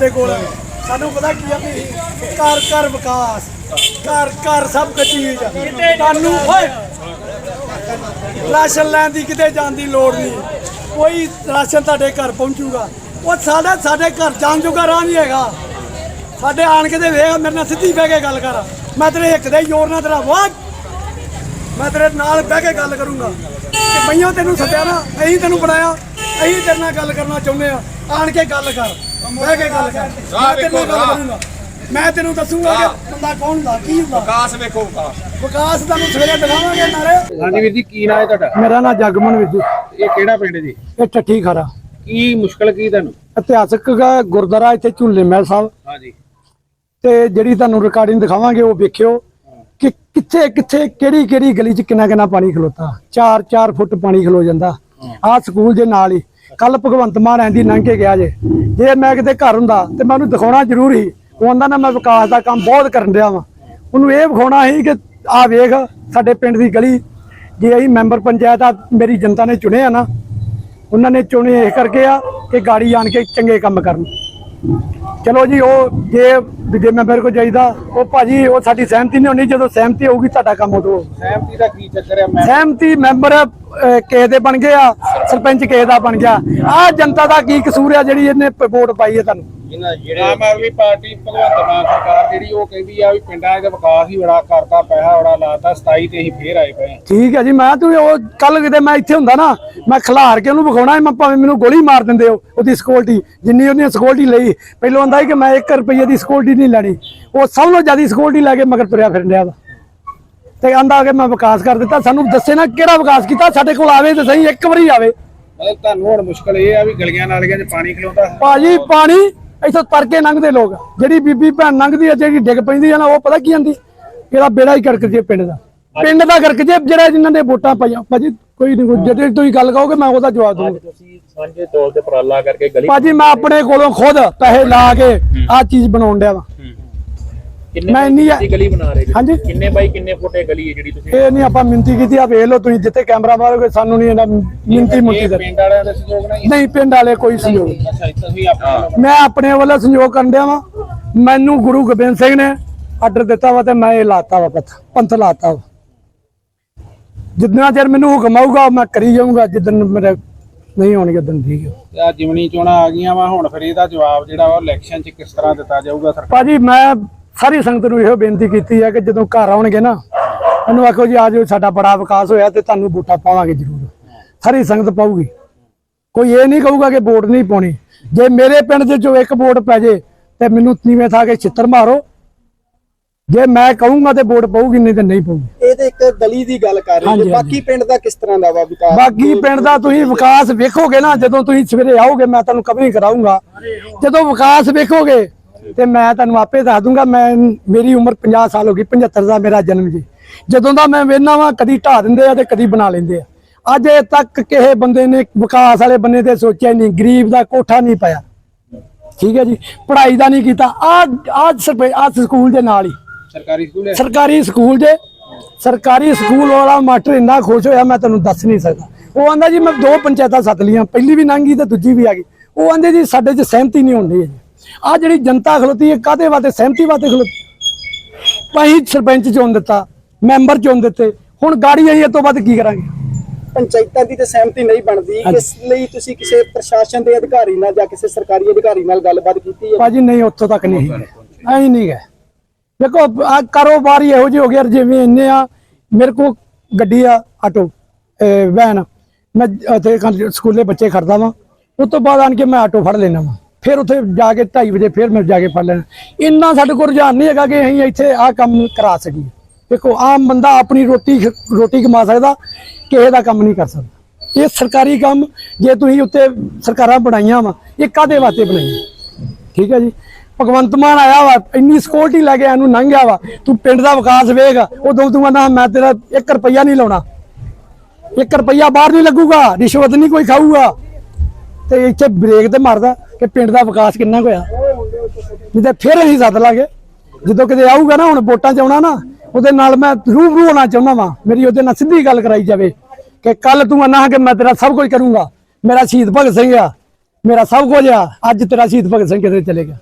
ਸਾਡੇ ਕੋਲ। ਸਾਨੂੰ ਪਤਾ ਕੀ ਆ ਵੀ ਘਰ ਘਰ ਵਿਕਾਸ, ਘਰ ਘਰ ਸਭ ਕੁਝ ਚੀਜ਼ ਤੁਹਾਨੂੰ ਓਏ, ਰਾਸ਼ਨ ਲੈਣ ਦੀ ਕਿਤੇ ਜਾਣ ਦੀ ਲੋੜ ਨਹੀਂ। ਕੋਈ ਰਾਸ਼ਨ ਤੁਹਾਡੇ ਘਰ ਪਹੁੰਚੂਗਾ। ਉਹ ਸਾਡਾ ਸਾਡੇ ਘਰ ਜਾਣ ਜੋਗਾ ਰਾਹ ਨਹੀਂ ਹੈਗਾ। ਸਾਡੇ ਆਣ ਕੇ ਤੇ ਵੇਖ, ਮੇਰੇ ਨਾਲ ਸਿੱਧੀ ਬਹਿ ਕੇ ਗੱਲ ਕਰ। ਮੈਂ ਤੇਰੇ ਇੱਕ ਦੇ ਜ਼ੋਰ ਨਾਲ ਤੇਰਾ ਵਾਹ। ਮੈਂ ਤੇਰੇ ਨਾਲ ਬਹਿ ਕੇ ਗੱਲ ਕਰੂੰਗਾ। ਕਿ ਮਈਓ ਤੈਨੂੰ ਸੱਦਿਆ ਨਾ, ਅਸੀਂ ਤੈਨੂੰ ਬਣਾਇਆ। ਅਸੀਂ ਤੇਰੇ ਨਾਲ ਗੱਲ ਕਰਨਾ ਚਾਹੁੰਦੇ ਆ। ਆਣ ਕੇ ਗੱਲ ਕਰ। ਬਹਿ ਕੇ ਗੱਲ ਕਰ। ਮੈਂ ਤੇਰੇ ਨਾਲ ਗੱਲ ਕਰੂੰਗਾ ਮੈਂ ਤੈਨੂੰ ਦੱਸੂਗਾ ਕਿ ਬੰਦਾ ਕੌਣ ਹੁੰਦਾ ਕੀ ਹੁੰਦਾ? ਵਿਕਾਸ ਵੇਖੋ ਵਿਕਾਸ। ਵਿਕਾਸ ਤੁਹਾਨੂੰ ਸਵੇਰੇ ਦਿਖਾਵਾਂਗੇ ਨਾਰੇ ਹਾਂਜੀ ਵੀਰ ਜੀ ਕੀ ਨਾਂ ਹੈ ਤੁਹਾਡਾ? ਮੇਰਾ ਨਾਮ ਜਗਮਨ ਵਿੱਚ ਇਹ ਕਿਹੜਾ ਪਿੰਡ ਜੀ? ਇਹ ਠੱਠੀ ਖਰਾ। ਕੀ ਮੁਸ਼ਕਲ ਕੀ ਤੁਹਾਨੂੰ? ਇਤਿਹਾਸਕ ਗਾ- ਗੁਰਦੁਆਰਾ ਇੱਥੇ ਝੂਲੇ ਮਹਿਲ ਸਾਹਿਬ। ਹਾਂਜੀ। ਤੇ ਜਿਹੜੀ ਤੁਹਾਨੂੰ ਰਿਕਾਰਡਿੰਗ ਦਿਖਾਵਾਂਗੇ ਉਹ ਵੇਖਿਓ ਕਿ ਕਿੱਥੇ ਕਿੱਥੇ ਕਿਹੜੀ ਕਿਹੜੀ ਗਲੀ 'ਚ ਕਿੰਨਾ ਕਿੰਨਾ ਪਾਣੀ ਖਲੋਤਾ। 4-4 ਫੁੱਟ ਪਾਣੀ ਖਲੋ ਜਾਂਦਾ। ਆਹ ਸਕੂਲ ਦੇ ਨਾਲ ਹੀ। ਕੱਲ ਭਗਵੰਤ ਮਾਨ ਐਂਦੀ ਲੰਘ ਕੇ ਗਿਆ ਜੇ। ਜੇ ਮੈਂ ਕਿਤੇ ਘਰ ਹੁੰਦਾ ਤੇ ਮੈਂ ਉਹਨੂੰ ਦਿਖਾਉਣਾ ਜ਼ਰੂਰ ਸੀ। ਉਹ ਕਹਿੰਦਾ ਨਾ, ਮੈਂ ਵਿਕਾਸ ਦਾ ਕੰਮ ਬਹੁਤ ਕਰਨ ਰਿਹਾ ਵਾਂ। ਉਹਨੂੰ ਇਹ ਵਿਖਾਉਣਾ ਸੀ ਕਿ ਆ ਵੇਖ, ਸਾਡੇ ਪਿੰਡ ਦੀ ਗਲੀ, ਜੇ ਅਸੀਂ ਮੈਂਬਰ ਪੰਚਾਇਤ ਆ, ਮੇਰੀ ਜਨਤਾ ਨੇ ਚੁਣਿਆ ਨਾ, ਉਹਨਾਂ ਨੇ ਚੁਣੇ ਇਹ ਕਰਕੇ ਆ ਕਿ ਗਾੜੀ ਆਣ ਕੇ ਚੰਗੇ ਕੰਮ ਕਰਨ। ਚਲੋ ਜੀ ਉਹ ਜੇ ਜੇ ਮੈਂ ਮੇਰੇ ਕੋਲ ਚਾਹੀਦਾ ਉਹ ਭਾਜੀ ਉਹ ਸਾਡੀ ਸਹਿਮਤੀ ਨਹੀਂ ਹੋਣੀ ਜਦੋਂ ਸਹਿਮਤੀ ਹੋਊਗੀ ਤੁਹਾਡਾ ਕੰਮ ਉਦੋਂ। ਸਹਿਮਤੀ ਦਾ ਕੀ ਚੱਕਰ ਹੈ ਮੈਂ ਸਹਿਮਤੀ ਮੈਂਬਰ ਕਿਸੇ ਦੇ ਬਣ ਗਏ ਆ ਸਰਪੰਚ ਕਿਸੇ ਦਾ ਬਣ ਗਿਆ। ਆ ਜਨਤਾ ਦਾ ਕੀ ਕਸੂਰ ਆ ਜਿਹੜੀ ਇਹਨੇ ਵੋਟ ਪਾਈ ਹੈ ਤੁਹਾਨੂੰ? ਇਹਨਾਂ ਜਿਹੜੇ ਆਮ ਆਦਮੀ ਪਾਰਟੀ ਭਗਵੰਤ ਮਾਨ ਸਰਕਾਰ ਜਿਹੜੀ ਉਹ ਕਹਿੰਦੀ ਆ ਵੀ ਪਿੰਡਾਂ ਦਾ ਵਿਕਾਸ ਹੀ ਬੜਾ ਕਰਤਾ ਪੈਸਾ ਬੜਾ ਲਾਤਾ 27 ਤੇ ਅਸੀਂ ਫੇਰ ਆਏ ਪਏ ਹਾਂ। ਠੀਕ ਹੈ ਜੀ ਮੈਂ ਤੂੰ ਉਹ ਕੱਲ ਕਿਤੇ ਮੈਂ ਇੱਥੇ ਹੁੰਦਾ ਨਾ ਮੈਂ ਖਿਲਾਰ ਕੇ ਉਹਨੂੰ ਵਿਖਾਉਣਾ ਸੀ, ਮੈਂ ਭਾਵੇਂ ਮੈਨੂੰ ਗੋਲੀ ਮਾਰ ਦਿੰਦੇ ਹੋ ਉਹਦੀ ਸਿਕਿਉਰਿਟੀ ਜਿੰਨੀ ਉਹਨੇ ਸਿਕਿਉਰਿਟੀ ਲਈ ਪਹਿਲਾਂ ਆਂਦਾ ਸੀ ਕਿ ਮੈਂ 1 ਰੁਪਈਏ ਦੀ ਸਿਕਿਉਰਿਟੀ ਨਹੀਂ ਲੈਣੀ ਉਹ ਸਭ ਤੋਂ ਜ਼ਿਆਦਾ ਸਿਕਿਉਰਿਟੀ ਲੈ ਕੇ ਮਗਰ ਤੁਰਿਆ ਫਿਰਨ ਡਿਆ ਵਾ। ਤੇ ਆਂਦਾ ਕਿ ਮੈਂ ਵਿਕਾਸ ਕਰ ਦਿੱਤਾ ਸਾਨੂੰ ਦੱਸੇ ਨਾ ਕਿਹੜਾ ਵਿਕਾਸ ਕੀਤਾ ਸਾਡੇ ਕੋਲ ਆਵੇ ਤੇ ਸਹੀ ਇੱਕ ਵਾਰੀ ਆਵੇ। ਮਤਲਬ ਤੁਹਾਨੂੰ ਹੁਣ ਮੁਸ਼ਕਲ ਇਹ ਆ ਵੀ ਗਲੀਆਂ ਨਾਲੀਆਂ 'ਚ ਪਾਣੀ ਖਲੋਤਾ। ਭਾਜੀ ਪਾਣੀ ਇੱਥੋਂ ਤਰ ਕੇ ਲੰਘਦੇ ਲੋਕ ਜਿਹੜੀ ਬੀਬੀ ਭੈਣ ਲੰਘਦੀ ਆ ਜਿਹੜੀ ਡਿੱਗ ਪੈਂਦੀ ਆ ਨਾ ਉਹ ਪਤਾ ਕੀ ਆਂਦੀ? ਇਹਦਾ ਬੇੜਾ ਹੀ ਕਰਕ ਜੇ ਪਿੰਡ ਦਾ। ਪਿੰਡ ਦਾ ਕਰਕ ਜੇ ਜਿਹੜਾ ਜਿਨ੍ਹਾਂ ਦੇ ਵੋਟਾਂ ਪਾਈਆਂ। ਭਾਜੀ ਕੋਈ ਨਹੀਂ ਜਿਹੜੇ ਤੁਸੀਂ ਗੱਲ ਕਹੋਗੇ ਮੈਂ ਉਹਦਾ ਜਵਾਬ ਦੂੰਗਾ ਤੁਸੀਂ ਸਾਂਝੇ ਤੌਰ ਤੇ ਉਪਰਾਲਾ ਕਰਕੇ ਗਲੀ ਭਾਜੀ ਮੈਂ ਆਪਣੇ ਕੋਲੋਂ ਖੁਦ ਪੈਸੇ ਲਾ ਕੇ ਆਹ ਚੀਜ਼ ਬਣਾਉਣ ਡਿਆ ਵਾ। ਕਿੰਨੇ ਮੈਂ ਇੰਨੀ- ਦੀ ਗਲੀ ਬਣਾ ਰਹੇ ਜੀ ਹਾਂਜੀ ਕਿੰਨੇ ਬਾਈ ਕਿੰਨੇ ਫੁੱਟ ਇਹ ਗਲੀ ਹੈ ਜਿਹੜੀ ਤੁਸੀਂ ਇਹ ਨਹੀਂ ਆਪਾਂ ਮਿੰਤੀ ਕੀਤੀ ਆ ਵੇਖ ਲਓ ਤੁਸੀਂ ਜਿੱਥੇ ਕੈਮਰਾ ਮਾਰੋਗੇ ਸਾਨੂੰ ਨਹੀਂ ਇਹਦਾ ਮਿੰਤੀ ਮੁੰਤੀ ਇਹ ਦਾ ਪਿੰਡ ਵਾਲਿਆਂ ਦੇ ਸਹਿਯੋਗ ਨਾਲ ਹੀ ਨਹੀਂ ਪਿੰਡ ਵਾਲੇ ਕੋਈ ਸਹਿਯੋਗ ਅੱਛਾ ਇੱਥੇ ਤੁਸੀਂ ਆਪਣਾ ਮੈਂ ਆਪਣੇ ਵੱਲੋਂ ਸੰਯੋਗ ਕਰਨ ਡਿਆ ਵਾਂ। ਮੈਨੂੰ ਗੁਰੂ ਗੋਬਿੰਦ ਸਿੰਘ ਨੇ ਆਰਡਰ ਦਿੱਤਾ ਵਾ ਤੇ ਮੈਂ ਇਹ ਲਾਤਾ ਵਾ ਪੱਥ ਪੰਥ ਲਾਤਾ ਵਾ। ਜਿੰਨਾ ਚਿਰ ਮੈਨੂੰ ਹੁਕਮ ਆਊਗਾ ਮੈਂ ਕਰੀ ਜਾਊਂਗਾ ਜਿੱਦਨ ਮੇਰੇ ਨਹੀਂ ਹੋਣਗੇ ਉਦੋਂ ਠੀਕ ਹੈ ਆ ਜਿਮਣੀ ਚੋਣਾਂ ਆ ਗਈਆਂ ਵਾ ਹੁਣ ਫਿਰ ਇਹਦਾ ਜਵਾਬ ਜਿਹੜਾ ਵਾ ਇਲੈਕਸ਼ਨ 'ਚ ਕਿਸ ਤਰ੍ਹਾਂ ਦਿੱਤਾ ਜਾਊਗਾ ਸਰਕਾਰ? ਭਾਜੀ ਮੈਂ ਸਾਰੀ ਸੰਗਤ ਨੂੰ ਇਹੋ ਬੇਨਤੀ ਕੀਤੀ ਹੈ ਕਿ ਜਦੋਂ ਘਰ ਆਉਣਗੇ ਨਾ ਉਹਨੂੰ ਆਖੋ ਜੀ ਆਜੋ ਸਾਡਾ ਬੜਾ ਵਿਕਾਸ ਹੋਇਆ ਤੇ ਤੁਹਾਨੂੰ ਵੋਟਾਂ ਪਾਵਾਂਗੇ ਜ਼ਰੂਰ। ਸਾਰੀ ਸੰਗਤ ਪਾਊਗੀ। ਕੋਈ ਇਹ ਨਹੀਂ ਕਹੂਗਾ ਕਿ ਵੋਟ ਨਹੀਂ ਪਾਉਣੀ। ਜੇ ਮੇਰੇ ਪਿੰਡ ਦੇ ਚੋਂ ਇੱਕ ਵੋਟ ਪੈ ਜੇ ਤੇ ਮੈਨੂੰ ਨੀਵੇਂ ਥਾ ਕੇ ਛਿੱਤਰ ਮਾਰੋ। ਜੇ ਮੈਂ ਕਹੂੰਗਾ ਤੇ ਵੋਟ ਪਊਗੀ ਨਹੀਂ ਤੇ ਨਹੀਂ ਪਊਗੀ। ਇਹ ਤੇ ਇੱਕ ਗਲੀ ਦੀ ਗੱਲ ਕਰ ਰਹੀ ਹੈ। ਬਾਕੀ ਪਿੰਡ ਦਾ ਕਿਸ ਤਰ੍ਹਾਂ ਦਾ ਵਾ ਵਿਕਾਸ? ਬਾਕੀ ਪਿੰਡ ਦਾ ਤੁਸੀਂ ਵਿਕਾਸ ਵੇਖੋਗੇ ਨਾ ਜਦੋਂ ਤੁਸੀਂ ਸਵੇਰੇ ਆਓਗੇ ਮੈਂ ਤੁਹਾਨੂੰ ਕਵਰਿੰਗ ਕਰਾਉਂਗਾ ਜਦੋਂ ਵਿਕਾਸ ਵੇਖੋਗੇ ਤੇ ਮੈਂ ਤੁਹਾਨੂੰ ਆਪੇ ਦੱਸ ਦੂੰਗਾ ਮੈਂ ਮੇਰੀ ਉਮਰ 50 ਸਾਲ ਹੋ ਗਈ 75 ਦਾ ਮੇਰਾ ਜਨਮ ਜੀ। ਜਦੋਂ ਦਾ ਮੈਂ ਵੇਖਣਾ ਵਾਂ ਕਦੀ ਢਾ ਦਿੰਦੇ ਆ ਤੇ ਕਦੀ ਬਣਾ ਲੈਂਦੇ ਆ। ਅੱਜ ਤੱਕ ਕਿਸੇ ਬੰਦੇ ਨੇ ਵਿਕਾਸ ਵਾਲੇ ਬੰਨੇ ਤੇ ਸੋਚਿਆ ਨਹੀਂ ਗਰੀਬ ਦਾ ਕੋਠਾ ਨਹੀਂ ਪਾਇਆ ਠੀਕ ਹੈ ਜੀ ਪੜ੍ਹਾਈ ਦਾ ਨਹੀਂ ਕੀਤਾ ਆ ਆ ਸਕੂਲ ਦੇ ਨਾਲ ਹੀ। ਸਰਕਾਰੀ ਸਕੂਲ ਹੈ? ਸਰਕਾਰੀ ਸਕੂਲ ਜੇ ਸਰਕਾਰੀ ਸਕੂਲ ਵਾਲਾ ਮਾਸਟਰ ਇੰਨਾ ਖੁਸ਼ ਹੋਇਆ ਮੈਂ ਤੁਹਾਨੂੰ ਦੱਸ ਨਹੀਂ ਸਕਦਾ। ਉਹ ਆਂਦਾ ਜੀ ਮੈਂ ਦੋ ਪੰਚਾਇਤਾਂ ਸੱਦ ਲੀਆਂ ਪਹਿਲੀ ਵੀ ਲੰਘੀ ਤੇ ਦੂਜੀ ਵੀ ਆ ਗਈ। ਉਹ ਆਂਦੇ ਜੀ ਸਾਡੇ 'ਚ ਸਹਿਮਤੀ ਨਹੀਂ ਹੁੰਦੀ ਹੈ ਜੀ। ਆ ਜਿਹੜੀ ਜਨਤਾ ਖਲੋਤੀ ਹੈ ਕਾਦੇ ਵਾਸਤੇ? ਸਹਿਮਤੀ ਵਾਸਤੇ ਖਲੋਤੀ? ਅਸੀਂ ਸਰਪੰਚ ਚੁਣ ਦਿੱਤਾ ਮੈਂਬਰ ਚੁਣ ਦਿੱਤੇ। ਹੁਣ ਗਾੜੀ ਆਈ ਇਹ ਤੋਂ ਵੱਧ ਕੀ ਕਰਾਂਗੇ? ਪੰਚਾਇਤਾਂ ਦੀ ਤੇ ਸਹਿਮਤੀ ਨਹੀਂ ਬਣਦੀ। ਇਸ ਲਈ ਤੁਸੀਂ ਕਿਸੇ ਪ੍ਰਸ਼ਾਸਨ ਦੇ ਅਧਿਕਾਰੀ ਨਾਲ ਜਾਂ ਕਿਸੇ ਸਰਕਾਰੀ ਅਧਿਕਾਰੀ ਨਾਲ ਗੱਲਬਾਤ ਕੀਤੀ ਹੈ? ਭਾਜੀ ਨਹੀਂ ਉੱਥੋਂ ਤੱਕ ਨਹੀਂ। ਐਂ ਨਹੀਂ ਗਏ ਦੇਖੋ ਆ ਕਾਰੋਬਾਰ ਇਹੋ ਜਿਹੇ ਹੋ ਗਿਆ ਜਿਵੇਂ ਇੰਨੇ ਆ ਮੇਰੇ ਕੋ ਗੱਡੀ ਆ ਆਟੋ ਵੈਨ। ਮੈਂ ਖੰ- ਸਕੂਲੇ ਬੱਚੇ ਖੜਦਾ ਵਾਂ। ਉਸ ਤੋਂ ਬਾਅਦ ਆਣ ਕੇ ਮੈਂ ਆਟੋ ਫੜ ਲੈਣਾ ਵਾਂ। ਫਿਰ ਉੱਥੇ ਜਾ ਕੇ 2:30 ਵਜੇ ਫਿਰ ਮੈਂ ਜਾ ਕੇ ਫੜ ਲੈਣਾ। ਇੰਨਾ ਸਾਡੇ ਕੋਲ ਰੁਝਾਨ ਨਹੀਂ ਹੈਗਾ ਕਿ ਅਸੀਂ ਇੱਥੇ ਆਹ ਕੰਮ ਕਰਾ ਸਕੀਏ। ਦੇਖੋ, ਆਮ ਬੰਦਾ ਆਪਣੀ ਰੋਟੀ ਖ- ਰੋਟੀ ਕਮਾ ਸਕਦਾ, ਕਿਸੇ ਦਾ ਕੰਮ ਨਹੀਂ ਕਰ ਸਕਦਾ। ਇਹ ਸਰਕਾਰੀ ਕੰਮ, ਜੇ ਤੁਸੀਂ ਉੱਤੇ ਸਰਕਾਰਾਂ ਬਣਾਈਆਂ ਵਾ, ਇਹ ਕਾਦੇ ਵਾਸਤੇ ਬਣਾਈਆਂ? ਠੀਕ ਹੈ ਜੀ? ਭਗਵੰਤ ਮਾਨ ਆਇਆ ਵਾ, ਇੰਨੀ ਸਿਕਿਉਰਿਟੀ ਲੈ ਕੇ ਇਹਨੂੰ ਲੰਘਿਆ ਵਾ, ਤੂੰ ਪਿੰਡ ਦਾ ਵਿਕਾਸ ਵੇਖ ਉਦੋਂ ਤੂੰ ਕਹਿੰਦਾ, ਮੈਂ ਤੇਰਾ 1 ਰੁਪਈਆ ਨਹੀਂ ਲਾਉਣਾ। 1 ਰੁਪਈਆ ਬਾਹਰ ਨਹੀਂ ਲੱਗੂਗਾ, ਰਿਸ਼ਵਤ ਨਹੀਂ ਕੋਈ ਖਾਊਗਾ। ਤੇ ਇੱਥੇ ਬ੍ਰੇਕ ਤੇ ਮਾਰਦਾ। ਕਿ ਪਿੰਡ ਦਾ ਵਿਕਾਸ ਕਿੰਨਾ ਹੋਇਆ? ਨਹੀਂ ਤੇ ਫਿਰ ਅਸੀਂ ਸੱਦ ਲਾਂਗੇ। ਜਦੋਂ ਕਿਤੇ ਆਊਗਾ ਨਾ ਹੁਣ ਵੋਟਾਂ 'ਚ ਆਉਣਾ ਨਾ ਉਹਦੇ ਨਾਲ ਮੈਂ ਰੂਬਰੂ ਹੋਣਾ ਚਾਹੁੰਦਾ ਵਾਂ ਮੇਰੀ ਉਹਦੇ ਨਾਲ ਸਿੱਧੀ ਗੱਲ ਕਰਾਈ ਜਾਵੇ ਕਿ ਕੱਲ ਤੂੰ ਅੰਨਾ ਕਿ ਮੈਂ ਤੇਰਾ ਸਭ ਕੁਝ ਕਰੂੰਗਾ। ਮੇਰਾ ਸ਼ਹੀਦ ਭਗਤ ਸਿੰਘ ਆ ਮੇਰਾ ਸਭ ਕੁਝ ਆ ਅੱਜ ਤੇਰਾ ਸ਼ਹੀਦ ਭਗਤ ਸਿੰਘ ਕਿਤੇ ਚਲੇ ਗਿਆ।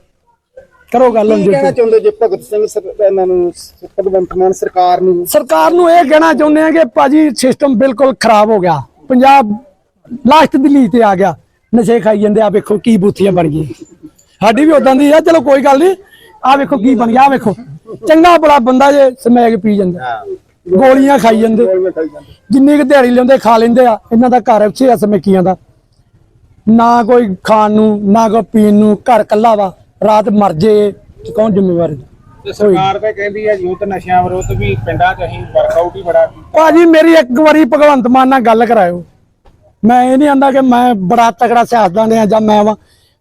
ਕਰੋ ਗੱਲ ਹੁਣ ਕਹਿਣਾ ਚਾਹੁੰਦੇ ਜੇ ਭਗਤ ਸਿੰਘ ਇਹਨਾਂ ਨੂੰ ਭਗਵੰਤ ਮਾਨ ਸਰਕਾਰ ਨੂੰ? ਸਰਕਾਰ ਨੂੰ ਇਹ ਕਹਿਣਾ ਚਾਹੁੰਦੇ ਆ ਕਿ ਭਾਜੀ ਸਿਸਟਮ ਬਿਲਕੁਲ ਖਰਾਬ ਹੋ ਗਿਆ। ਪੰਜਾਬ ਲਾਸਟ ਦਿੱਲੀ ਤੇ ਆ ਗਿਆ। ਨਸ਼ੇ ਖਾਈ ਜਾਂਦੇ ਆ ਵੇਖੋ ਕੀ ਬੂਥੀਆਂ ਬਣ ਗਈਆਂ। ਸਾਡੀ ਵੀ ਉਦਾਂ ਦੀ ਆ ਚਲੋ ਕੋਈ ਗੱਲ ਨਹੀਂ ਆ ਵੇਖੋ ਕੀ ਬਣ ਗਿਆ ਆ ਵੇਖੋ। ਚੰਗਾ ਬੜਾ ਬੰਦਾ ਜੇ ਸਮੈਕ ਪੀ ਜਾਂਦਾ। ਗੋਲੀਆਂ ਖਾਈ ਜਾਂਦੇ। ਜਿੰਨੀ ਕੁ ਦਿਹਾੜੀ ਲਿਆਉਂਦੇ ਖਾ ਲੈਂਦੇ ਆ ਇਹਨਾਂ ਦਾ ਘਰ ਉੱਚੇ ਆ ਸਮੈਕੀਆਂ ਦਾ। ਨਾ ਕੋਈ ਖਾਣ ਨੂੰ ਨਾ ਕੋਈ ਪੀਣ ਨੂੰ ਘਰ ਕੱਲਾ ਵਾ ਰਾਤ ਮਰ ਜੇ ਕੌਣ ਜ਼ਿੰਮੇਵਾਰ? ਤੇ ਸਰਕਾਰ ਤਾਂ ਕਹਿੰਦੀ ਹੈ ਯੂਥ ਨਸ਼ਿਆਂ ਵਿਰੁੱਧ ਵੀ ਪਿੰਡਾਂ 'ਚ ਅਸੀਂ ਵਰਕਆਊਟ ਹੀ ਬੜਾ ਭਾਜੀ ਮੇਰੀ ਇੱਕ ਵਾਰੀ ਭਗਵੰਤ ਮਾਨ ਨਾਲ ਗੱਲ ਕਰਾਇਓ। ਮੈਂ ਇਹ ਨਹੀਂ ਆਂਦਾ ਕਿ ਮੈਂ ਬੜਾ ਤਕੜਾ ਸਿਆਸਤਦਾਨ ਆ ਜਾਂ ਮੈਂ ਵਾਂ।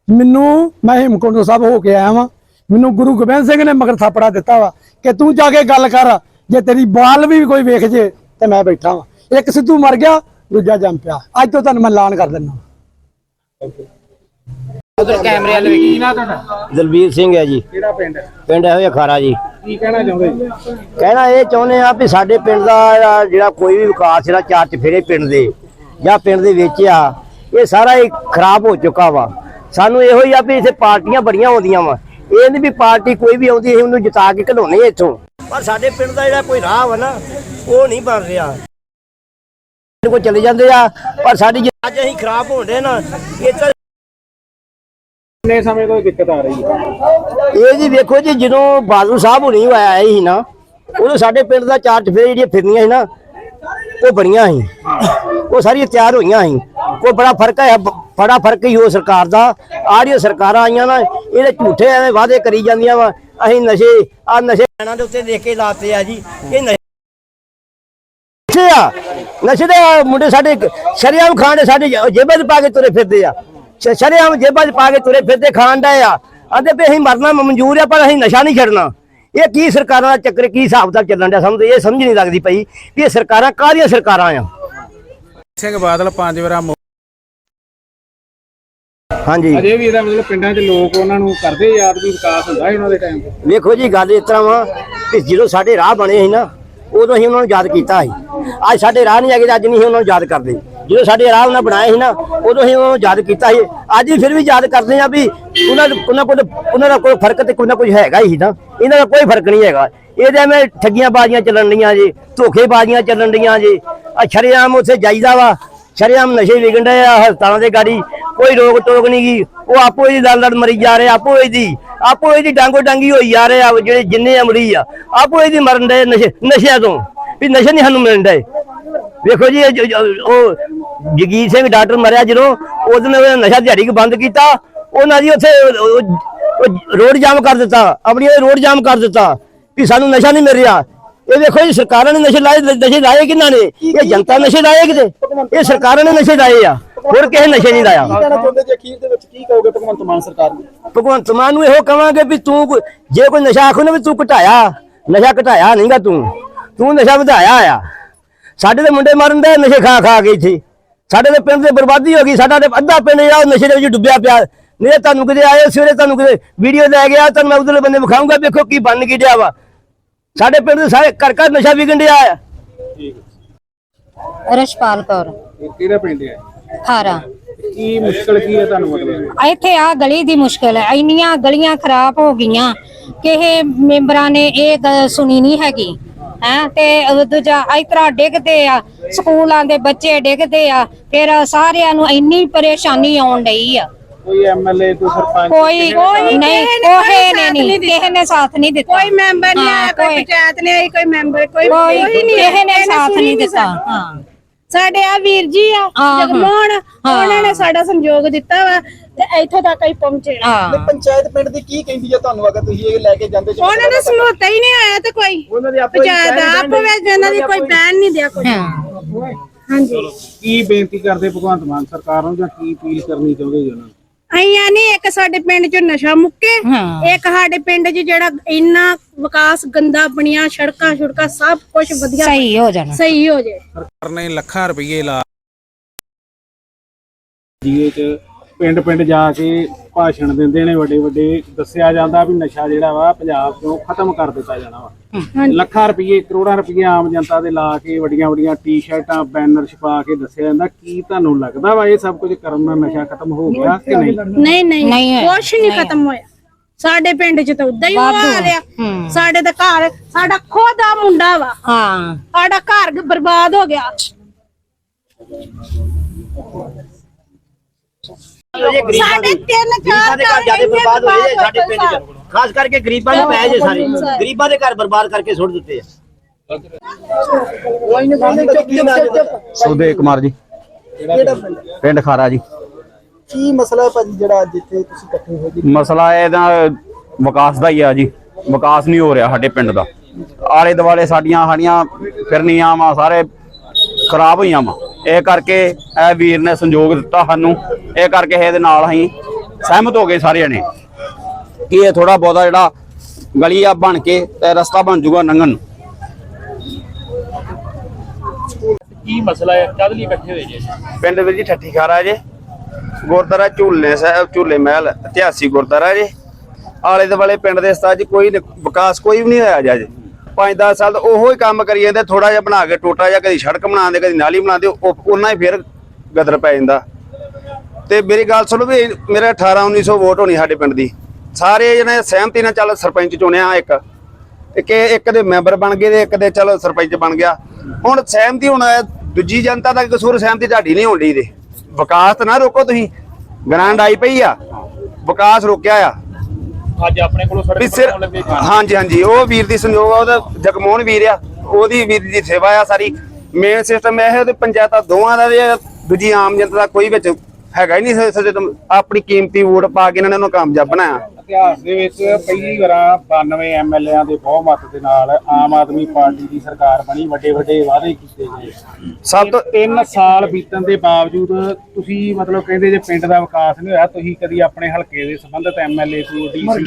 ਮੈਨੂੰ ਮੈਂ ਹਿਮਕੁੰਡ ਸਾਹਿਬ ਹੋ ਕੇ ਆਇਆ ਵਾਂ। ਮੈਨੂੰ ਗੁਰੂ ਗੋਬਿੰਦ ਸਿੰਘ ਨੇ ਮਗਰ ਥਾਪੜਾ ਦਿੱਤਾ ਵਾ ਕਿ ਤੂੰ ਜਾ ਕੇ ਗੱਲ ਕਰ ਜੇ ਤੇਰੀ ਬਾਲ ਵੀ ਕੋਈ ਵੇਖ ਜੇ ਤੇ ਮੈਂ ਬੈਠਾ ਵਾਂ। ਇੱਕ ਸਿੱਧੂ ਮਰ ਗਿਆ ਦੂਜਾ ਜੰਮ ਪਿਆ। ਅੱਜ ਤੋਂ ਤੁਹਾਨੂੰ ਮੈਂ ਐਲਾਨ ਕਰ ਦਿੰਦਾ ਕੀ ਨਾ ਤੁਹਾਡਾ? ਦਲਬੀਰ ਸਿੰਘ ਹੈ ਜੀ। ਕਿਹੜਾ ਪਿੰਡ ਪਿੰਡ ਇਹੋ ਜਿਹਾ ਖਾਰਾ ਜੀ। ਕੀ ਕਹਿਣਾ ਚਾਹੁੰਦੇ ਜੀ? ਕਹਿਣਾ ਇਹ ਚਾਹੁੰਦੇ ਆ ਵੀ ਸਾਡੇ ਪਿੰਡ ਦਾ ਜਿਹੜਾ- ਜਿਹੜਾ ਕੋਈ ਵੀ ਵਿਕਾਸ ਜਿਹੜਾ ਚਾਰ ਚਫੇਰੇ ਪਿੰਡ ਦੇ ਜਾਂ ਪਿੰਡ ਦੇ ਵਿੱਚ ਆ ਇਹ ਸਾਰਾ ਹੀ ਖਰਾਬ ਹੋ ਚੁੱਕਾ ਵਾ। ਸਾਨੂੰ ਇਹੋ ਹੀ ਆ ਵੀ ਇੱਥੇ ਪਾਰਟੀਆਂ ਬੜੀਆਂ ਆਉਂਦੀਆਂ ਵਾ। ਇਹ ਨਹੀਂ ਵੀ ਪਾਰਟੀ ਕੋਈ ਵੀ ਆਉਂਦੀ ਅਸੀਂ ਉਹਨੂੰ ਜਿਤਾ ਕੇ ਘਲਾਉਣੇ ਇੱਥੋਂ। ਪਰ ਸਾਡੇ ਪਿੰਡ ਦਾ ਜਿਹੜਾ ਕੋਈ ਰਾਹ ਵਾ ਨਾ ਉਹ ਨਹੀਂ ਬਣ ਰਿਹਾ। ਕੋ ਚਲੇ ਜਾਂਦੇ ਆ ਪਰ ਸਾਡੀ ਅੱਜ ਅਸੀਂ ਖਰਾਬ ਹੋਣ ਨਾ ਤਾਂ ਕਿੰਨੇ ਸਮੇਂ ਤੋਂ ਦਿੱਕਤ ਆ ਰਹੀ ਹੈ? ਇਹ ਜੀ ਵੇਖੋ ਜੀ ਜਦੋਂ ਬਾਦਲ ਸਾਹਿਬ ਹੁਣੀ ਆਇਆ ਸੀ ਨਾ ਉਦੋਂ ਸਾਡੇ ਪਿੰਡ ਦਾ ਚਾਰ ਚਫੇਰੇ ਜਿਹੜੀਆਂ ਫਿਰਨੀਆਂ ਸੀ ਨਾ ਉਹ ਬੜੀਆਂ ਸੀ। ਉਹ ਸਾਰੀਆਂ ਤਿਆਰ ਹੋਈਆਂ ਸੀ। ਕੋਈ ਬੜਾ ਫ਼ਰਕ ਹੈ ਬੜਾ ਫ਼ਰਕ ਹੀ ਉਹ ਸਰਕਾਰ ਦਾ। ਆਹ ਜਿਹੜੀਆਂ ਸਰਕਾਰਾਂ ਆਈਆਂ ਨਾ ਇਹਦੇ ਝੂਠੇ ਐਵੇਂ ਵਾਅਦੇ ਕਰੀ ਜਾਂਦੀਆਂ ਵਾ। ਅਸੀਂ ਨਸ਼ੇ, ਆ ਨਸ਼ੇ ਲੈਣਾ ਦੇ ਉੱਤੇ ਦੇਖ ਕੇ ਲਾਤੇ ਆ ਜੀ। ਇਹ ਨਸ਼ੇ ਨਸ਼ੇ ਆ। ਨਸ਼ੇ ਦੇ ਮੁੰਡੇ ਸਾਡੇ ਸ਼ਰਿਆਮ ਖਾਨ ਦੇ ਸਾਡੇ ਜੇਬਾਂ 'ਚ ਪਾ ਕੇ ਤੁਰੇ ਫਿਰਦੇ ਆ। ਸ਼- ਸ਼ਰੇਆਮ ਜੇਬਾਂ 'ਚ ਪਾ ਕੇ ਤੁਰੇ ਫਿਰਦੇ, ਖਾਣ ਡਏ ਆ। ਆਂਦੇ ਵੀ ਅਸੀਂ ਮਰਨਾ ਮਨਜ਼ੂਰ ਆ, ਪਰ ਅਸੀਂ ਨਸ਼ਾ ਨਹੀਂ ਛੱਡਣਾ। ਇਹ ਕੀ ਸਰਕਾਰਾਂ ਦਾ ਚੱਕਰ, ਕੀ ਹਿਸਾਬ ਦਾ ਚੱਲਣ ਡਿਆ ਸਾਨੂੰ ਇਹ ਸਮਝ ਨਹੀਂ ਲੱਗਦੀ ਪਈ ਵੀ ਇਹ ਸਰਕਾਰਾਂ ਕਾਹਦੀਆਂ ਸਰਕਾਰਾਂ ਆ। ਸਿੰਘ ਬਾਦਲ ਪੰਜ ਵਾਰਾ ਹਾਂਜੀ। ਅਜੇ ਵੀ ਇਹਦਾ ਮਤਲਬ ਪਿੰਡਾਂ 'ਚ ਲੋਕ ਉਹਨਾਂ ਨੂੰ ਕਰਦੇ ਯਾਦ ਵੀ ਵਿਕਾਸ ਹੁੰਦਾ ਹੈ ਉਹਨਾਂ ਦੇ ਟਾਈਮ ਤੇ। ਵੇਖੋ ਜੀ ਗੱਲ ਇਸ ਤਰ੍ਹਾਂ ਵਾ ਕਿ ਜਦੋਂ ਸਾਡੇ ਰਾਹ ਬਣੇ ਸੀ ਨਾ ਉਦੋਂ ਅਸੀਂ ਉਹਨਾਂ ਨੂੰ ਯਾਦ ਕੀਤਾ ਸੀ। ਅੱਜ ਸਾਡੇ ਰਾਹ ਨਹੀਂ ਹੈਗੇ ਤੇ ਅੱਜ ਨਹੀਂ ਅਸੀਂ ਉਹਨਾਂ ਨੂੰ ਯਾਦ ਕਰਦੇ। ਜਦੋਂ ਸਾਡੇ ਰਾਹ ਉਹਨਾਂ ਬਣਾਏ ਸੀ ਨਾ ਉਦੋਂ ਅਸੀਂ ਉਹਨਾਂ ਨੂੰ ਯਾਦ ਕੀਤਾ ਸੀ। ਅੱਜ ਵੀ ਫਿਰ ਵੀ ਯਾਦ ਕਰਦੇ ਆ ਵੀ ਉਹਨਾਂ ਨੂੰ- ਉਹਨਾਂ ਕੋਲ ਉਹਨਾਂ ਦਾ ਕੋਈ ਫ਼ਰਕ ਤੇ ਕੋਈ ਨਾ ਕੁਝ ਹੈਗਾ ਹੀ ਨਾ। ਇਹਨਾਂ ਦਾ ਕੋਈ ਫ਼ਰਕ ਨਹੀਂ ਹੈਗਾ। ਇਹਦੇ ਐਵੇਂ ਠੱਗੀਆਂ ਬਾਜ਼ੀਆਂ ਚੱਲਣ ਡੀਆਂ ਜੀ, ਧੋਖੇ ਬਾਜ਼ੀਆਂ ਚੱਲਣ ਡੀਆਂ ਜੀ। ਆ ਸ਼ਰੇਆਮ ਉੱਥੇ ਜਾਈਦਾ ਵਾ, ਸ਼ਰੇਆਮ ਨਸ਼ੇ ਵਿਕਣ ਡਏ ਆ ਹਸਪਤਾਲਾਂ ਦੇ ਗਾੜੀ, ਕੋਈ ਰੋਕ ਟੋਕ ਨਹੀਂ ਗੀ। ਉਹ ਆਪੋ ਹੀ ਲੜ ਲੜ ਮਰੀ ਜਾ ਰਹੇ, ਆਪੋ ਇਹਦੀ ਆਪੋ ਇਹਦੀ ਡਾਂਗੋ ਡਾਂਗੀ ਹੋਈ ਜਾ ਰਹੇ ਆ ਜਿਹੜੇ ਜਿੰਨੇ ਅਮਰੀ ਆ, ਆਪੋ ਇਹਦੀ ਮਰਨ ਡਏ ਨਸ਼ੇ, ਨਸ਼ਿਆਂ ਤੋਂ। ਵੀ ਨਸ਼ੇ ਨਹੀਂ ਸਾਨੂੰ ਮਿਲਣ ਡਏ। ਵੇਖੋ ਜੀ ਉਹ ਜਗੀਰ ਸਿੰਘ ਡਾਕਟਰ ਮਰਿਆ ਜਦੋਂ ਉਹਦੇ ਨੇ ਨਸ਼ਾ ਦਿਹਾੜੀ ਬੰਦ ਕੀਤਾ, ਉਹਨਾਂ ਦੀ ਉੱਥੇ ਰੋਡ ਜਾਮ ਕਰ ਦਿੱਤਾ, ਆਪਣੀ ਰੋਡ ਜਾਮ ਕਰ ਦਿੱਤਾ। ਵੀ ਸਾਨੂੰ ਨਸ਼ਾ ਨਹੀਂ ਮਿਲ ਰਿਹਾ। ਇਹ ਵੇਖੋ ਜੀ ਸਰਕਾਰਾਂ ਨੇ ਨਸ਼ੇ ਲਾਏ ਨਸ਼ੇ ਲਾਏ ਕਿਹਨਾਂ ਨੇ? ਇਹ ਜਨਤਾ ਨਸ਼ੇ ਲਾਏ ਕਿਤੇ? ਇਹ ਸਰਕਾਰਾਂ ਨੇ ਨਸ਼ੇ ਲਾਏ ਆ। ਹੋਰ ਕਿਸੇ ਨਸ਼ੇ ਨਹੀਂ ਲਾਇਆ। ਭਗਵੰਤ ਮਾਨ ਸਰਕਾਰ ਨੂੰ? ਭਗਵੰਤ ਮਾਨ ਨੂੰ ਇਹੋ ਕਵਾਂਗੇ ਵੀ ਤੂੰ ਕੋਈ- ਜੇ ਕੋਈ ਨਸ਼ਾ ਆਖੋ ਨਾ ਵੀ ਤੂੰ ਘਟਾਇਆ। ਨਸ਼ਾ ਘਟਾਇਆ ਨਹੀਂਗਾ ਤੂੰ। ਤੂੰ ਨਸ਼ਾ ਵਧਾਇਆ ਆ। ਸਾਡੇ ਦੇ ਮੁੰਡੇ ਮਰਨ ਦੇ ਨਸ਼ੇ ਖਾ ਖਾ ਕੇ ਇੱਥੇ। ਸਾਡੇ ਦੇ ਪਿੰਡ ਦੀ ਬਰਬਾਦੀ ਹੋ ਗਈ। ਸਾਡਾ ਤੇ ਅੱਧਾ ਪਿੰਡ ਜਿਹੜਾ ਉਹ ਨਸ਼ੇ ਦੇ ਵਿੱਚ ਡੁੱਬਿਆ ਪਿਆ। ਨਹੀਂ ਤੁਹਾਨੂੰ ਕਿਤੇ ਆਏ ਸਵੇਰੇ ਤੁਹਾਨੂੰ ਕਿਤੇ ਵੀਡੀਓ ਲੈ ਗਿਆ ਤੁਹਾਨੂੰ ਮੈਂ ਉਧਰਲੇ ਬੰਦੇ ਵਿਖਾਊਂਗਾ। ਵੇਖੋ ਕੀ ਬਣ ਕੀ ਡਿਆ ਵਾ। ਸਾਡੇ ਪਿੰਡ ਦੇ ਸਾਰੇ ਘਰ ਘਰ ਨਸ਼ਾ ਵਿਕਣ ਡਿਆ ਆ। ਰਸ਼ਪਾਲ ਕੌਰ। ਇਹ ਕਿਹੜਾ ਪਿੰਡ ਹੈ? ਖਾਰਾ। ਕੀ ਮੁਸ਼ਕਲ ਕੀ ਹੈ ਤੁਹਾਨੂੰ ਮਤਲਬ ਇੱਥੇ ਆ ਗਲੀ ਦੀ ਮੁਸ਼ਕਲ ਹੈ। ਇੰਨੀਆਂ ਗਲੀਆਂ ਖਰਾਬ ਹੋ ਗਈਆਂ ਕਿ ਇਹ ਮੈਂਬਰਾਂ ਨੇ ਇਹ ਗੱਲ ਸੁਣੀ ਨਹੀਂ ਹੈਗੀ। ਹੈ? ਤੇ ਉਹ ਦੂਜਾ ਇਸ ਤਰ੍ਹਾਂ ਡਿੱਗਦੇ ਆ ਸਕੂਲਾਂ ਦੇ ਬੱਚੇ ਡਿੱਗਦੇ ਆ ਫਿਰ ਸਾਰਿਆਂ ਨੂੰ ਇੰਨੀ ਪਰੇਸ਼ਾਨੀ ਆਉਣ ਡਈ ਆ। ਕੋਈ ਐਮਐਲਏ ਕੋਈ ਸਰਪੰਚ ਕੋਈ ਨਹੀਂ ਕੋਹੇ ਨੇ ਨਹੀਂ ਕਿਸੇ ਨੇ ਸਾਥ ਨਹੀਂ ਦਿੱਤਾ। ਕੋਈ ਮੈਂਬਰ ਨਹੀਂ ਹਾਂ, ਆਇਆ ਕੋਈ ਪੰਚਾਇਤ ਨਹੀਂ ਆਈ ਕੋਈ ਮੈਂਬਰ ਕੋਈ ਕੋਈ ਨਹੀਂ ਕਿਸੇ ਨੇ ਇਹਨੇ ਸਾਥ ਸੁਣੀ ਨਹੀਂ ਦਿੱਤਾ। ਸਾਡੀ। ਹਾਂ। ਸਾਡੇ ਆ ਵੀਰ ਜੀ ਆ ਹਾਂ, ਜਗਮੋਹਨ। ਉਹਨਾਂ ਨੇ ਸਾਡਾ ਸੰਯੋਗ ਦਿੱਤਾ ਵਾ ਤੇ ਇੱਥੋਂ ਤੱਕ ਹੀ ਪਹੁੰਚੇ ਤੇ ਹਾਂ। ਪੰਚਾਇਤ ਪਿੰਡ ਦੀ ਕੀ ਕਹਿੰਦੀ ਹੈ ਤੁਹਾਨੂੰ ਅਗਰ ਤੁਸੀਂ ਇਹ ਲੈ ਕੇ ਜਾਂਦੇ ਜੇ ਉਹਨਾਂ ਦਾ ਸਮਝੌਤਾ ਹੀ ਨਹੀਂ ਆਇਆ ਤੇ ਕੋਈ। ਉਹਨਾਂ ਦੀ ਆਪੋ ਹੀ ਪੰਚਾਇਤ ਆਪ ਵਿੱਚ ਇਹਨਾਂ ਦੀ ਕੋਈ ਬੈਨ ਨਹੀਂ ਦਿਆ ਕੋਈ। ਹਾਂ। ਹਾਂਜੀ। ਕੀ ਬੇਨਤੀ ਕਰਦੇ ਭਗਵੰਤ ਮਾਨ ਸਰਕਾਰ ਨੂੰ ਜਾਂ ਕੀ ਅਪੀਲ ਕਰਨੀ ਚਾਹੁੰਦੇ ਜੀ ਉਹਨਾਂ ਨੂੰ? ਆਈਆਂ ਨਹੀਂ ਇੱਕ ਸਾਡੇ ਪਿੰਡ 'ਚ ਨਸ਼ਾ ਮੁੱਕੇ ਹਾਂ। ਇੱਕ ਸਾਡੇ ਪਿੰਡ 'ਚ ਜਿਹੜਾ ਇੰਨਾ ਵਿਕਾਸ ਗੰਦਾ ਬਣਿਆ ਸੜਕਾਂ ਛੁੜਕਾਂ ਸਭ ਕੁਝ ਵਧੀਆ ਸਹੀ ਹੋ ਜਾਣਾ। ਸਹੀ ਹੋ ਜਾਏ। ਸਰਕਾਰ ਨੇ ਲੱਖਾਂ ਰੁਪਏ ਲਾ। ਜੀਏ ਚ ਪਿੰਡ ਪਿੰਡ ਜਾ ਕੇ ਭਾਸ਼ਣ ਦਿੰਦੇ ਨੇ ਵੱਡੇ ਵੱਡੇ। ਦੱਸਿਆ ਜਾਂਦਾ ਵੀ ਨਸ਼ਾ ਜਿਹੜਾ ਵਾ ਪੰਜਾਬ ਤੋਂ ਖਤਮ ਕਰ ਦਿੱਤਾ ਜਾਣਾ ਵਾ। ਲੱਖਾਂ ਰੁਪਏ ਕਰੋੜਾਂ ਰੁਪਏ ਆਮ ਜਨਤਾ ਦੇ ਲਾ ਕੇ ਵੱਡੀਆਂ ਵੱਡੀਆਂ ਟੀ-ਸ਼ਰਟਾਂ ਬੈਨਰ ਛਪਾ ਕੇ ਦੱਸਿਆ ਜਾਂਦਾ। ਕੀ ਤੁਹਾਨੂੰ ਲੱਗਦਾ ਵਾ ਇਹ ਸਭ ਕੁਝ ਕਰਨ ਨਾਲ ਨਸ਼ਾ ਖਤਮ ਹੋ ਗਿਆ ਕਿ ਨਹੀਂ ਨਹੀਂ? ਨਹੀਂ। ਕੁਛ ਨਹੀਂ ਖਤਮ ਹੋਇਆ। ਸਾਡੇ ਪਿੰਡ ਚ ਤਾਂ ਉਦਾਂ ਹੀ ਉਹ ਆ। ਰਿਹਾ ਸਾਡੇ ਤਾਂ ਘਰ ਸਾਡਾ ਖੁਦ ਦਾ ਮੁੰਡਾ ਵਾ। ਹਾਂ। ਸਾਡਾ ਘਰ ਬਰਬਾਦ ਹੋ ਗਿਆ। ਸਾਡੇ ਤਿੰਨ ਚਾਰ ਘਰ ਜ਼ਿਆਦਾ ਬਰਬਾਦ ਹੋਏ ਜੇ ਸਾਡੇ ਪਿੰਡ 'ਚ। ਖਾਸ ਕਰਕੇ ਗਰੀਬਾਂ ਦੇ ਪੈ ਜੇ ਸਾਰੇ। ਗਰੀਬਾਂ ਦੇ ਘਰ ਬਰਬਾਦ ਕਰਕੇ ਸੁੱਟ ਦਿੱਤੇ ਆ। ਸੁਦੇ ਕੁਮਾਰ ਜੀ। ਕਿਹੜਾ ਪਿੰਡ? ਪਿੰਡ ਖਾਰਾ ਜੀ। ਕੀ ਮਸਲਾ ਹੈ ਭਾਜੀ ਜਿਹੜਾ ਅੱਜ ਇੱਥੇ ਤੁਸੀਂ ਇਕੱਠੇ ਹੋਏ ਜੀ ਮਸਲਾ ਇਹਦਾ ਵਿਕਾਸ ਦਾ ਹੀ ਆ ਜੀ। ਵਿਕਾਸ ਨਹੀਂ ਹੋ ਰਿਹਾ ਸਾਡੇ ਪਿੰਡ ਦਾ। ਆਲੇ ਦੁਆਲੇ ਸਾਡੀਆਂ ਸਾਡੀਆਂ ਫਿਰਨੀਆਂ ਵਾ ਸਾਰੇ ਖਰਾਬ ਹੋਈਆਂ ਵਾ। ਇਹ ਕਰਕੇ ਇਹ ਵੀਰ ਨੇ ਸੰਯੋਗ ਦਿੱਤਾ ਸਾਨੂੰ। ਇਹ ਕਰਕੇ ਇਹਦੇ ਨਾਲ ਅਸੀਂ ਸਹਿਮਤ ਹੋ ਗਏ ਸਾਰੇ ਜਣੇ ਕਿ ਇਹ ਥੋੜਾ ਬਹੁਤਾ ਜਿਹੜਾ ਗਲੀ ਆ ਬਣ ਕੇ ਤੇ ਰਸਤਾ ਬਣ ਜਾਊਗਾ ਲੰਘਣ ਨੂੰ। ਕੀ ਮਸਲਾ ਹੈ? ਕਦ ਲਈ ਇਕੱਠੇ ਹੋਏ ਜੀ? ਪਿੰਡ ਵਿੱਚ ਜੀ ਠੱਠੀ ਖਾਰਾ ਜੇ। ਗੁਰਦੁਆਰਾ ਝੂਲੇ ਸਾਹਿਬ ਝੂਲੇ ਮਹਿਲ ਇਤਿਹਾਸੀ ਗੁਰਦੁਆਰਾ ਜੇ। ਆਲੇ ਦੁਆਲੇ ਪਿੰਡ ਦੇ ਸਤਾਜ ਕੋਈ ਨ- ਵਿਕਾਸ ਕੋਈ ਵੀ ਨਹੀਂ ਹੋਇਆ ਜੀ ਅੱਜ। 5-10 ਸਾਲ ਤੋਂ ਉਹੋ ਹੀ ਕੰਮ ਕਰੀ ਜਾਂਦੇ ਥੋੜਾ ਜਿਹਾ ਬਣਾ ਕੇ ਟੋਟਾ ਜਾਂ ਕਦੀ ਸੜਕ ਬਣਾਉਂਦੇ ਕਦੀ ਨਾਲੀ ਬਣਾਉਂਦੇ ਉਹ ਉਹਨਾਂ ਹੀ ਫਿਰ ਗਦਰ ਪੈ ਜਾਂਦਾ। ਤੇ ਮੇਰੀ ਗੱਲ ਸੁਣੋ ਵੀ ਮੇਰੇ 18 1900 ਵੋਟ ਹੋਣੀ ਸਾਡੇ ਪਿੰਡ ਦੀ। ਸਾਰੇ ਜਣੇ ਸਹਿਮਤੀ ਨਾਲ ਚੱਲ ਸਰਪੰਚ ਚੁਣਿਆ ਇੱਕ। ਤੇ ਕਿ ਇੱਕ ਦੇ ਮੈਂਬਰ ਬਣ ਗਏ ਤੇ ਇੱਕ ਦੇ ਚਲੋ ਸਰਪੰਚ ਬਣ ਗਿਆ। ਹੁਣ ਸਹਿਮਤੀ ਹੁਣ ਦੂਜੀ ਜਨਤਾ ਦਾ ਕਸੂਰ ਸਹਿਮਤੀ ਤੁਹਾਡੀ ਨਹੀਂ ਹੋਣੀ ਦੇ ਵਿਕਾਸ ਤਾਂ ਨਾ ਰੋਕੋ ਤੁਸੀਂ। ਗ੍ਰਾਂਡ ਆਈ ਪਈ ਆ। ਵਿਕਾਸ ਰੋਕਿਆ ਆ। ਅੱਜ ਆਪਣੇ ਕੋਲੋਂ ਵੀ ਲੱਗੇ ਹਾਂਜੀ ਹਾਂਜੀ। ਉਹ ਵੀਰ ਦੀ ਸੰਯੋਗ ਆ ਉਹਦਾ ਜਗਮੋਹਨ ਵੀਰ ਆ। ਉਹਦੀ ਵੀਰ ਦੀ ਸੇਵਾ ਆ ਸਾਰੀ। ਮੇਨ ਸਿਸਟਮ ਇਹ ਹੈ ਉਹਦੇ ਪੰਚਾਇਤਾਂ ਦੋਵਾਂ ਦਾ ਤੇ ਦੂਜੀ ਆਮ ਜਨਤਾ ਦਾ ਕੋਈ ਵਿੱਚ ਹੈਗਾ ਹੀ ਨਹੀਂ ਸਿਸਟਮ ਆਪਣੀ ਕੀਮਤੀ ਵੋਟ ਪਾ ਕੇ ਇਹਨਾਂ ਨੇ ਉਹਨੂੰ ਕਾਮਯਾਬ ਬਣਾਇਆ। ਇਤਿਹਾਸ ਦੇ ਵਿੱਚ ਪਹਿਲੀ ਵਾਰ 92 ਐਮਐਲਏਆਂ ਦੇ ਬਹੁਮਤ ਦੇ ਨਾਲ ਆਮ ਆਦਮੀ ਪਾਰਟੀ ਦੀ ਸਰਕਾਰ ਬਣੀ ਵੱਡੇ ਵੱਡੇ ਵਾਅਦੇ ਕੀਤੇ ਗਏ। ਸਭ ਤੋਂ ਤਿੰਨ ਸਾਲ ਬੀਤਣ ਦੇ ਬਾਵਜੂਦ ਤੁਸੀਂ ਮਤਲਬ ਕਹਿੰਦੇ ਜੇ ਪਿੰਡ ਦਾ ਵਿਕਾਸ ਨਹੀਂ ਹੋਇਆ ਤੁਸੀਂ ਕਦੀ ਆਪਣੇ ਹਲਕੇ ਦੇ ਸੰਬੰਧਿਤ ਐਮਐਲਏ ਤੋਂ ਡੀਸੀ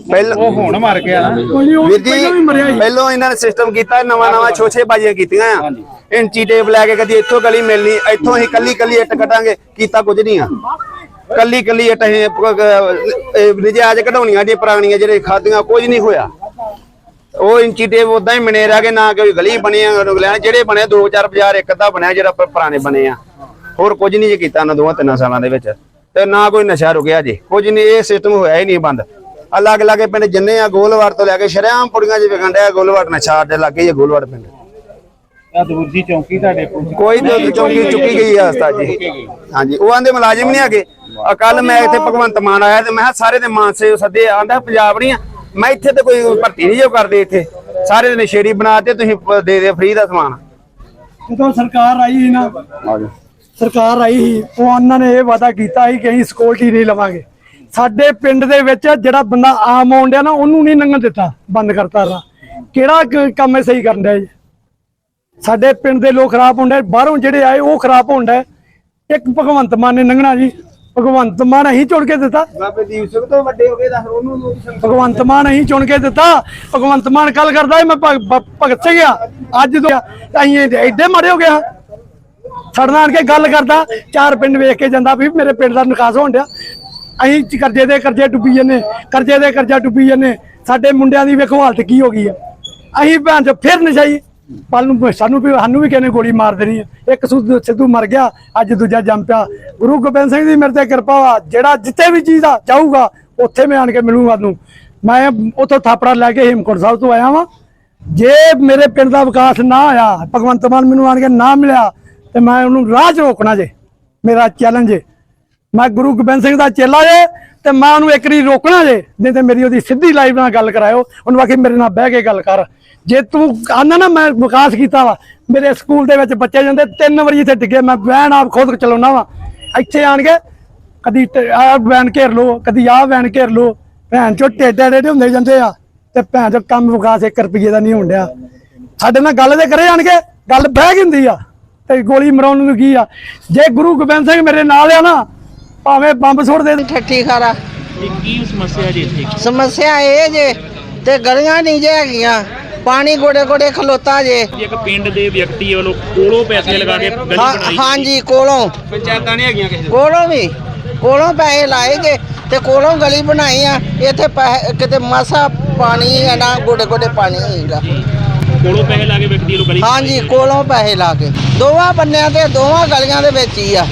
ਪਹਿਲਾਂ ਉਹ ਹੁਣ ਮਰ ਗਿਆ। ਨਾ ਵੀਰ ਜੀ ਪਹਿਲੋਂ ਇਹਨਾਂ ਨੇ ਸਿਸਟਮ ਕੀਤਾ ਨਵਾਂ ਨਵਾਂ ਛੋਛੇ ਬਾਜੀਆਂ ਕੀਤੀਆਂ ਆ। ਇੰਚੀ ਟੇਪ ਲੈ ਕੇ ਕਦੀ ਇੱਥੋਂ ਗਲੀ ਮਿਲਣੀ ਇੱਥੋਂ ਹੀ ਕੱਲੀ ਕੱਲੀ ਇੱਟ ਕੱਟਾਂਗੇ ਕੀਤਾ ਕੁਝ ਨਹੀਂ ਆ। ਕੱਲੀ ਕੱਲੀ ਇੱਟ ਨਜਾਇਜ਼ ਕਢਾਉਣੀਆਂ ਜੀ ਪੁਰਾਣੀਆਂ ਜਿਹੜੇ ਖਾਦੀਆਂ ਕੁਝ ਨਹੀਂ ਹੋਇਆ। ਉਹ ਇੰਚੀ ਟੇਪ ਉਦਾਂ ਹੀ ਮਨੇ ਰਹਿ ਗਏ ਨਾ ਕੋਈ ਗਲੀ ਬਣੀ ਆ ਜਿਹੜੇ ਬਣੇ ਦੋ ਚਾਰ ਬਾਜ਼ਾਰ ਇੱਕ ਅੱਧਾ ਬਣਿਆ ਜਿਹੜਾ ਪੁਰਾਣੇ ਬਣੇ ਆ। ਹੋਰ ਕੁਝ ਨਹੀਂ ਜੇ ਕੀਤਾ ਉਹਨਾਂ ਦੋਵਾਂ ਤਿੰਨਾਂ ਸਾਲਾਂ ਦੇ ਵਿੱਚ। ਤੇ ਨਾ ਕੋਈ ਨਸ਼ਾ ਰੁਕਿਆ ਜੀ। ਕੁਝ ਨਹੀਂ ਇਹ ਸਿਸਟਮ ਹੋਇਆ ਹੀ ਨਹੀਂ ਬੰਦ। ਅਲੱਗ ਅਲੱਗ ਪਿੰਡ ਜਿੰਨੇ ਆ ਗੋਲਵਾਰ ਤੋਂ ਲੈ ਕੇ ਸ਼ਰਿਆਮ ਪੁੜੀਆਂ ਚ ਵਿਕਣ ਡਿਆ ਗੋਲਵਾਰ ਨਸ਼ਾ ਦੇ ਲੱਗੇ ਆ ਗੋਲਵਾਰ ਪਿੰਡ। ਆ ਦੂਜੀ ਚੌਂਕੀ ਤੁਹਾਡੇ ਕੋਲ ਕੋਈ ਤੇ ਚੌਂਕੀ ਚੁੱਕੀ ਗਈ ਆ ਉਸਤਾਦ ਜੀ। ਹਾਂਜੀ ਉਹ ਆਂਦੇ ਮੁਲਾਜ਼ਮ ਨਹੀਂ ਹੈਗੇ। ਕੱਲ ਮੈਂ ਇੱਥੇ ਭਗਵੰਤ ਮਾਨ ਆਇਆ ਤੇ ਮੈਂ ਸਾਰੇ ਦੇ ਮਾਨਸੇ ਸੱਦੇ ਆਂਦਾ ਪੰਜਾਬ ਨਹੀਂ ਆ। ਮੈਂ ਇੱਥੇ ਤੇ ਕੋਈ ਭਰਤੀ ਨਹੀਂ ਜੋ ਕਰਦੇ ਇੱਥੇ। ਸਾਰੇ ਦੇ ਨਸ਼ੇੜੀ ਬਣਾਤੇ ਤੁਸੀਂ ਦੇ ਦੇ ਫ੍ਰੀ ਦਾ ਸਮਾਨ। ਜਦੋਂ ਸਰਕਾਰ ਆਈ ਸੀ ਨਾ ਸਰਕਾਰ ਆਈ ਸੀ ਉਹ ਉਹਨਾਂ ਨੇ ਇਹ ਵਾਅਦਾ ਕੀਤਾ ਸੀ ਕਿ ਅਸੀਂ ਸਿਕਿਉਰਿਟੀ ਨਹੀਂ ਲਵਾਂਗੇ। ਸਾਡੇ ਪਿੰਡ ਦੇ ਵਿੱਚ ਜਿਹੜਾ ਬੰਦਾ ਆਮ ਆਉਣ ਡਿਆ ਨਾ ਉਹਨੂੰ ਨਹੀਂ ਲੰਘਣ ਦਿੱਤਾ ਬੰਦ ਕਰਤਾ ਰਾ ਕਿਹੜਾ ਕ- ਕੰਮ ਇਹ ਸਹੀ ਕਰਨ ਡਿਆ ਜੀ ਸਾਡੇ ਪਿੰਡ ਦੇ ਲੋਕ ਖਰਾਬ ਹੁੰਦੇ ਬਾਹਰੋਂ ਜਿਹੜੇ ਆਏ ਉਹ ਖਰਾਬ ਹੁੰਦਾ ਇੱਕ ਭਗਵੰਤ ਮਾਨ ਨੇ ਲੰਘਣਾ ਜੀ। ਭਗਵੰਤ ਮਾਨ ਅਸੀਂ ਚੁਣ ਕੇ ਦਿੱਤਾ। ਬਾਬੇ ਦੀਪ ਸਿੰਘ ਤੋਂ ਵੱਡੇ ਹੋ ਗਏ ਤਾਂ ਉਹਨੂੰ ਭਗਵੰਤ ਮਾਨ ਅਸੀਂ ਚੁਣ ਕੇ ਦਿੱਤਾ। ਭਗਵੰਤ ਮਾਨ ਕੱਲ ਕਰਦਾ ਸੀ ਮੈਂ ਭਗ- ਭਗਤ ਸਿੰਘ ਆ। ਅੱਜ ਤੋਂ ਅਸੀਂ ਇਹ- ਐਡੇ ਮਾੜੇ ਹੋ ਗਿਆ ਸੜਨਾ ਆਣ ਕੇ ਗੱਲ ਕਰਦਾ ਚਾਰ ਪਿੰਡ ਵੇਖ ਕੇ ਜਾਂਦਾ ਵੀ ਮੇਰੇ ਪਿੰਡ ਦਾ ਨਿਕਾਸ ਹੋਣ ਡਿਆ। ਅਸੀਂ ਚ ਕਰਜ਼ੇ ਦੇ ਕਰਜ਼ੇ ਡੁੱਬੀ ਜੰਨੇ ਕਰਜ਼ੇ ਦੇ ਕਰਜ਼ਾ ਡੁੱਬੀ ਜੰਨੇ ਸਾਡੇ ਮੁੰਡਿਆਂ ਦੀ ਵੇਖੋ ਹਾਲਤ ਕੀ ਹੋ ਗਈ ਹੈ ਅਸੀਂ ਭੈਣ ਚ ਫਿਰ ਨਸ਼ਾਈ। ਪਲ ਨੂੰ ਸਾਨੂੰ ਵੀ ਸਾਨੂੰ ਵੀ ਕਿਹਨੇ ਗੋਲੀ ਮਾਰ ਦੇਣੀ ਆ। ਇੱਕ ਸਿੱਧੂ ਮਰ ਗਿਆ, ਅੱਜ ਦੂਜਾ ਜੰਮ ਪਿਆ। ਗੁਰੂ ਗੋਬਿੰਦ ਸਿੰਘ ਦੀ ਮੇਰੇ ਤੇ ਕਿਰਪਾ ਵਾ। ਜਿਹੜਾ ਜਿੱਥੇ ਵੀ ਚੀਜ਼ ਆ ਜਾਊਗਾ, ਉੱਥੇ ਮੈਂ ਆਣ ਕੇ ਮਿਲੂਗਾ ਨੂੰ ਮੈਂ ਉੱਥੋਂ ਥਾਪੜਾ ਲੈ ਕੇ ਹੇਮਕੁੰਟ ਸਾਹਿਬ ਤੋਂ ਆਇਆ ਵਾਂ। ਜੇ ਮੇਰੇ ਪਿੰਡ ਦਾ ਵਿਕਾਸ ਨਾ ਆਇਆ, ਭਗਵੰਤ ਮਾਨ ਮੈਨੂੰ ਆਣ ਕੇ ਨਾ ਮਿਲਿਆ, ਤੇ ਮੈਂ ਉਹਨੂੰ ਰਾਹ 'ਚ ਰੋਕਣਾ ਜੇ। ਮੇਰਾ ਚੈਲੰਜ ਜੇ। ਮੈਂ ਗੁਰੂ ਗੋਬਿੰਦ ਸਿੰਘ ਦਾ ਚੇਲਾ ਜੇ ਤੇ ਮੈਂ ਉਹਨੂੰ ਇੱਕ ਵਾਰੀ ਰੋਕਣਾ ਜੇ, ਨਹੀਂ ਤੇ ਮੇਰੀ ਉਹਦੀ ਸਿੱਧੀ ਲਾਈਵ ਨਾਲ ਗੱਲ ਕਰਾਇਓ। ਉਹਨੂੰ ਆਖੀ ਮੇਰੇ ਨਾਲ ਬਹਿ ਕੇ ਗੱਲ ਕਰ। ਜੇ ਤੂੰ ਆਨਾ ਨਾ ਮੈਂ ਵਿਕਾਸ ਕੀਤਾ ਵਾ, ਮੇਰੇ ਸਕੂਲ ਦੇ ਵਿੱਚ ਬੱਚੇ ਜਾਂਦੇ, ਤਿੰਨ ਵਾਰੀ ਇੱਥੇ ਡਿੱਗੇ, ਮੈਂ ਵੈਨ ਆਪ ਖੁਦ ਚਲਾਉਣਾ ਵਾ। ਇੱਥੇ ਆਣ ਕੇ ਕਦੀ ਆ ਵੈਨ ਘੇਰ ਲੋ ਕਦੀ ਆ ਵੈਨ ਘੇਰ ਲੋ ਭੈਣ ਚੋ ਟੇਡੇ ਟੇਡੇ ਹੁੰਦੇ ਜਾਂਦੇ ਆ, ਤੇ ਭੈਣ ਚੋ ਕੰਮ ਵਿਕਾਸ 1 ਰੁਪਏ ਦਾ ਨਹੀਂ ਹੁੰਦਿਆ ਸਾਡੇ ਨਾਲ ਗੱਲ ਤੇ ਕਰੇ ਆਣ ਕੇ ਗੱਲ ਬਹਿ ਗਈ ਹੁੰਦੀ ਆ, ਤੇ ਗੋਲੀ ਮਰਾਉਣ ਨੂੰ ਕੀ ਆ? ਜੇ ਗੁਰੂ ਗੋਬਿੰਦ ਸਿੰਘ ਮੇਰੇ ਨਾਲ ਆ ਨਾ ਭਾਵੇਂ ਬੰਬ ਸੁੱਟ ਦੇ ਠੱਠੀ ਖਾਰਾ ਇਹ ਕੀ ਸਮੱਸਿਆ ਜੀ ਇੱਥੇ? ਸਮੱਸਿਆ ਇਹ ਜੇ ਤੇ ਗਲੀਆਂ ਨਹੀਂ ਜੇ ਹੈਗੀਆਂ ਪਾਣੀ ਗੋੜੇ ਗੋੜੇ ਖਲੋਤਾ ਜੇ। ਇੱਕ ਪਿੰਡ ਦੇ ਵਿਅਕਤੀ ਵੱਲੋਂ ਕੋਲੋਂ ਪੈਸੇ ਲਗਾ ਕੇ ਗਲੀ ਹਾਂ- ਬਣਾਈ ਹਾਂਜੀ ਕੋਲੋਂ। ਪੰਚਾਇਤਾਂ ਨਹੀਂ ਹੈਗੀਆਂ ਕਿਸੇ ਕੋਲੋਂ ਵੀ ਕੋਲੋਂ ਪੈਸੇ ਲਾਏ ਜੇ ਤੇ ਕੋਲੋਂ ਗਲੀ ਬਣਾਈ ਆ ਇੱਥੇ ਪੈਸੇ ਕਿਤੇ ਮਾਸਾ ਪਾਣੀ ਆ ਨਾ ਗੋਡੇ ਗੋਡੇ ਪਾਣੀ ਹੈਗਾ ਕੋਲੋਂ ਪੈਸੇ ਲਾ ਕੇ ਵਿਕਦੀ ਨੂੰ ਗਲੀ ਹਾਂਜੀ ਕੋਲੋਂ ਪੈਸੇ ਲਾ ਕੇ। ਦੋਵਾਂ ਬੰਨਿਆਂ ਤੇ ਦੋਵਾਂ ਗਲੀਆਂ ਦੇ ਵਿੱਚ ਹੀ ਆ।